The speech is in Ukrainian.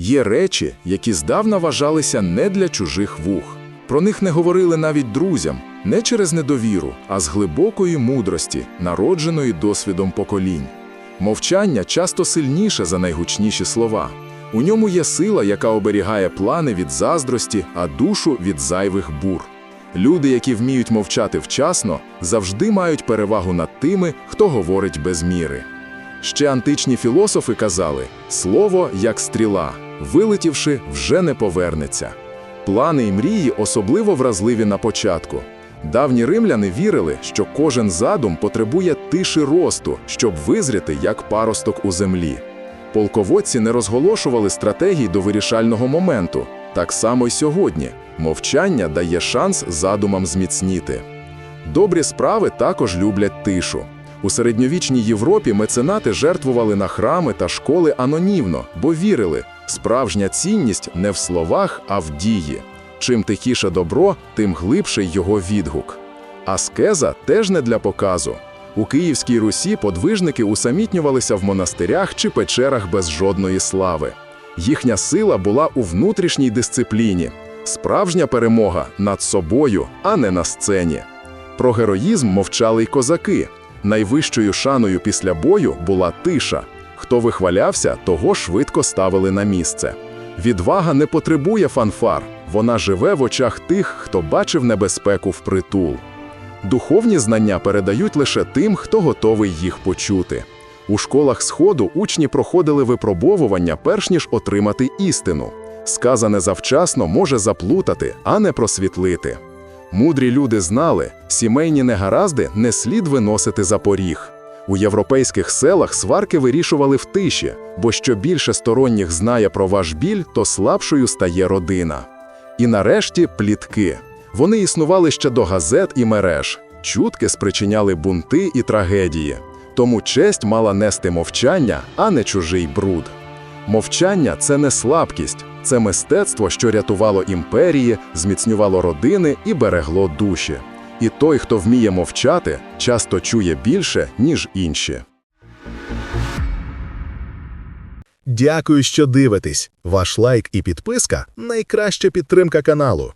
Є речі, які здавна вважалися не для чужих вух. Про них не говорили навіть друзям, не через недовіру, а з глибокої мудрості, народженої досвідом поколінь. Мовчання часто сильніше за найгучніші слова. У ньому є сила, яка оберігає плани від заздрості, а душу від зайвих бур. Люди, які вміють мовчати вчасно, завжди мають перевагу над тими, хто говорить без міри. Ще античні філософи казали: слово як стріла, вилетівши, вже не повернеться. Плани і мрії особливо вразливі на початку. Давні римляни вірили, що кожен задум потребує тиші росту, щоб визріти як паросток у землі. Полководці не розголошували стратегій до вирішального моменту. Так само й сьогодні. Мовчання дає шанс задумам зміцніти. Добрі справи також люблять тишу. У середньовічній Європі меценати жертвували на храми та школи анонімно, бо вірили, справжня цінність не в словах, а в дії. Чим тихіше добро, тим глибший його відгук. Аскеза теж не для показу. У Київській Русі подвижники усамітнювалися в монастирях чи печерах без жодної слави. Їхня сила була у внутрішній дисципліні. Справжня перемога над собою, а не на сцені. Про героїзм мовчали й козаки. Найвищою шаною після бою була тиша. Хто вихвалявся, того швидко ставили на місце. Відвага не потребує фанфар, вона живе в очах тих, хто бачив небезпеку впритул. Духовні знання передають лише тим, хто готовий їх почути. У школах Сходу учні проходили випробовування, перш ніж отримати істину. Сказане завчасно може заплутати, а не просвітлити. Мудрі люди знали, сімейні негаразди не слід виносити за поріг. У європейських селах сварки вирішували в тиші, бо що більше сторонніх знає про ваш біль, то слабшою стає родина. І нарешті плітки. Вони існували ще до газет і мереж. Чутки спричиняли бунти і трагедії. Тому честь мала нести мовчання, а не чужий бруд. Мовчання це не слабкість, це мистецтво, що рятувало імперії, зміцнювало родини і берегло душі. І той, хто вміє мовчати, часто чує більше, ніж інші. Дякую, що дивитесь. Ваш лайк і підписка найкраща підтримка каналу.